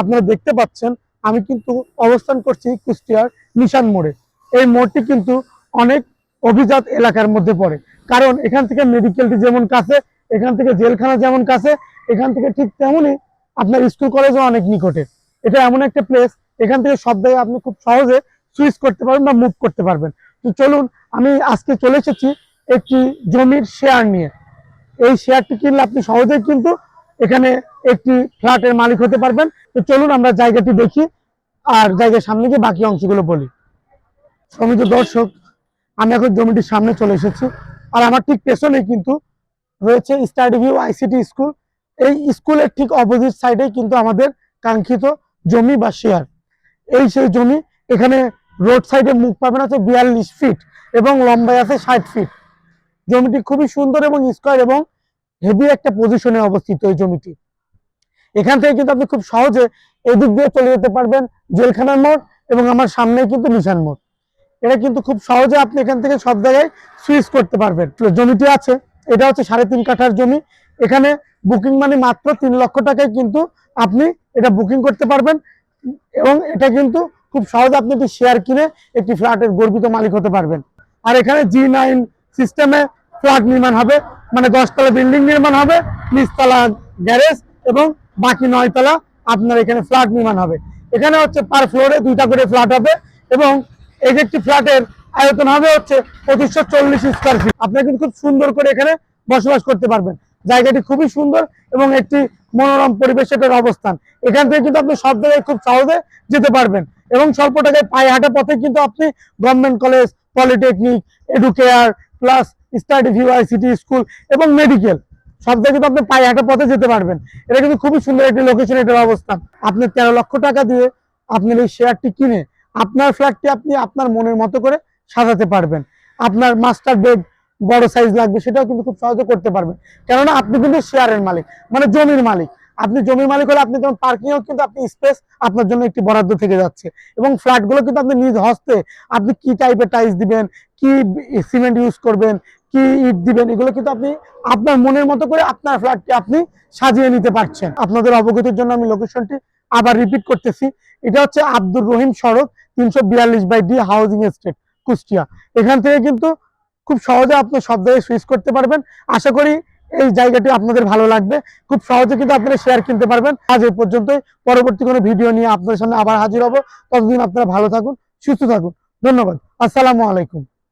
আপনারা দেখতে পাচ্ছেন, আমি কিন্তু অবস্থান করছি কুষ্টিয়ার নিশান মোড়ে। এই মোড়টি কিন্তু অনেক অভিজাত এলাকার মধ্যে পড়ে। কারণ এখান থেকে মেডিকেলটি যেমন কাছে, এখান থেকে জেলখানা যেমন কাছে, এখান থেকে ঠিক তেমনই আপনার স্কুল কলেজও অনেক নিকটে। এটা এমন একটা প্লেস এখান থেকে সব জায়গায় আপনি খুব সহজে সুইচ করতে পারবেন বা মুভ করতে পারবেন। তো চলুন, আমি আজকে চলে এসেছি একটি জমির শেয়ার নিয়ে। এই শেয়ারটি কিনলে আপনি সহজেই কিন্তু এখানে একটি ফ্ল্যাটের মালিক হতে পারবেন। তো চলুন আমরা জায়গাটি দেখি আর জায়গার সামনে গিয়ে বাকি অংশগুলো বলি। সমিত দর্শক, আমি এখন জমিটির সামনে চলে এসেছি আর আমার ঠিক পেছনেই কিন্তু রয়েছে স্টাডি ভিউ আইসিটি স্কুল। এই স্কুলের ঠিক অপোজিট সাইডে কিন্তু আমাদের কাঙ্ক্ষিত জমি বা শেয়ার। এই সেই জমি এখানে রোড সাইডে মুখ পাবেন আছে বিয়াল্লিশ ফিট এবং লম্বায় আছে ষাট ফিট। জমিটি খুবই সুন্দর এবং স্কোয়ার এবং হেভি একটা পজিশনে অবস্থিত এই জমিটি। এখান থেকে কিন্তু আপনি খুব সহজে এদিক দিয়ে চলে যেতে পারবেন, জেলখানার মোড় এবং আমার সামনে কিন্তু নিশান মোড়। এটা কিন্তু খুব সহজে আপনি এখান থেকে সব জায়গায় সুইচ করতে পারবেন। জমিটি আছে, এটা হচ্ছে সাড়ে তিন কাঠার জমি। এখানে বুকিং মানে মাত্র তিন লক্ষ টাকায় কিন্তু আপনি এটা বুকিং করতে পারবেন এবং এটা কিন্তু খুব সহজে আপনি একটি শেয়ার কিনে একটি ফ্ল্যাটের গর্বিত মালিক হতে পারবেন। আর এখানে জি নাইন সিস্টেমে ফ্ল্যাট নির্মাণ হবে মানে দশতলা বিল্ডিং নির্মাণ হবে, নিচতলা গ্যারেজ এবং বাকি নয়তলা আপনার এখানে ফ্ল্যাট নির্মাণ হবে। এখানে হচ্ছে পার ফ্লোরে দুইটা করে ফ্ল্যাট হবে এবং এই যে একটি ফ্ল্যাটের আয়তন হবে হচ্ছে পঁচিশশো চল্লিশ স্কোয়ার ফিট আপনি কিন্তু খুব সুন্দর করে এখানে বসবাস করতে পারবেন। জায়গাটি খুবই সুন্দর এবং একটি মনোরম পরিবেশ এটার অবস্থান। এখান থেকে কিন্তু আপনি সব জায়গায় খুব সহজে যেতে পারবেন এবং স্বল্প টাকায় পায়ে হাঁটা পথে কিন্তু আপনি government college polytechnic Educare plus study view ICT school এবং মেডিকেল সব জায়গায় কিন্তু আপনি পায়ে হাঁটা পথে যেতে পারবেন। এটা কিন্তু খুবই সুন্দর একটি লোকেশন এটার অবস্থান আপনি তেরো লক্ষ টাকা দিয়ে আপনার এই শেয়ারটি কিনে আপনার ফ্ল্যাটটি আপনি আপনার মনের মতো করে সাজাতে পারবেন। আপনার মাস্টার বেড বড় সাইজ লাগবে, সেটাও কিন্তু খুব সহজে করতে পারবেন। কেননা আপনি কিন্তু শেয়ারের মালিক মানে জমির মালিক। আপনি জমির মালিক হলে আপনি যেমন পার্কিংও কিন্তু আপনি স্পেস আপনার জন্য একটি বরাদ্দ থেকে যাচ্ছে। এবং ফ্ল্যাটগুলো কিন্তু আপনি নিজ হস্তে আপনি কি টাইপের টাইলস দিবেন, কি সিমেন্ট ইউজ করবেন, কি ইট দিবেন, এগুলো কিন্তু আপনি আপনার মনের মতো করে আপনার ফ্ল্যাটটি আপনি সাজিয়ে নিতে পারছেন। আপনাদের অবগতির জন্য আমি লোকেশনটি আবার রিপিট করতেছি। এটা হচ্ছে আব্দুর রহিম সড়ক, তিনশো বিয়াল্লিশ by D housing estate Kushtia. এখান থেকে কিন্তু খুব সহজে আপনি সব জায়গায় সুইচ করতে পারবেন। আশা করি এই জায়গাটি আপনাদের ভালো লাগবে। খুব সহজে কিন্তু আপনারা শেয়ার কিনতে পারবেন। আজ এই পর্যন্তই। পরবর্তী কোনো ভিডিও নিয়ে আপনাদের সামনে আবার হাজির হব। ততদিন আপনারা ভালো থাকুন, সুস্থ থাকুন। ধন্যবাদ। আসসালামু আলাইকুম।